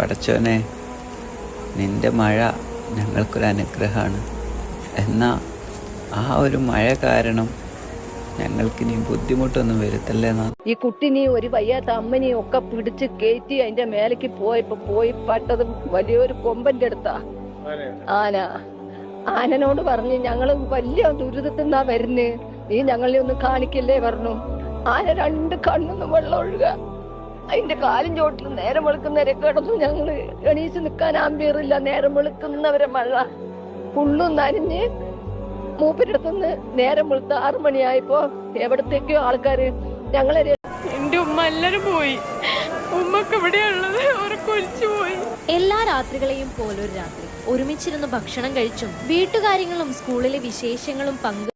പടച്ചോനെ നിന്റെ മഴ ഞങ്ങൾക്കൊരു അനുഗ്രഹമാണ്. എന്നാൽ ആ ഒരു മഴ കാരണം ഞങ്ങൾക്ക് ഇനി ബുദ്ധിമുട്ടൊന്നും വരുത്തല്ലേ ഈ കുട്ടിനെ ഒരു വയ്യാത്ത അമ്മനെയും ഒക്കെ പിടിച്ച് കയറ്റി അതിന്റെ മേലേക്ക് പോയപ്പോ പോയി പട്ടത് വലിയൊരു കൊമ്പന്റെ അടുത്താ. ആന. ആനനോട് പറഞ്ഞു ഞങ്ങൾ വലിയ ദുരിതത്തിൽ നിന്നാ വരുന്നേ. നീ ഞങ്ങളെ ഒന്ന് കാണിക്കല്ലേ? പറഞ്ഞു. ആന രണ്ട് കണ്ണൊന്നും വെള്ളം ഒഴുക അതിന്റെ കാലും ചോട്ടിൽ നേരം വെളുക്കുന്നവരെ കിടന്നു ഞങ്ങൾ എണീച്ച് നിൽക്കാൻ ആമ്പിയറില്ല നേരം വെളുക്കുന്നവരെ മഴ പുള്ളും നനഞ്ഞ് മൂപ്പരടുത്തുനിന്ന് നേരം വെളുത്ത് ആറു മണിയായപ്പോ എവിടത്തേക്കോ ആൾക്കാര് ഞങ്ങളെ എന്റെ ഉമ്മ എല്ലാരും പോയി. ഉമ്മക്ക് ഇവിടെയുള്ളത് പോയി. എല്ലാ രാത്രികളെയും പോലൊരു രാത്രി. ഒരുമിച്ചിരുന്ന് ഭക്ഷണം കഴിച്ചും വീട്ടുകാര്യങ്ങളും സ്കൂളിലെ വിശേഷങ്ങളും പങ്കു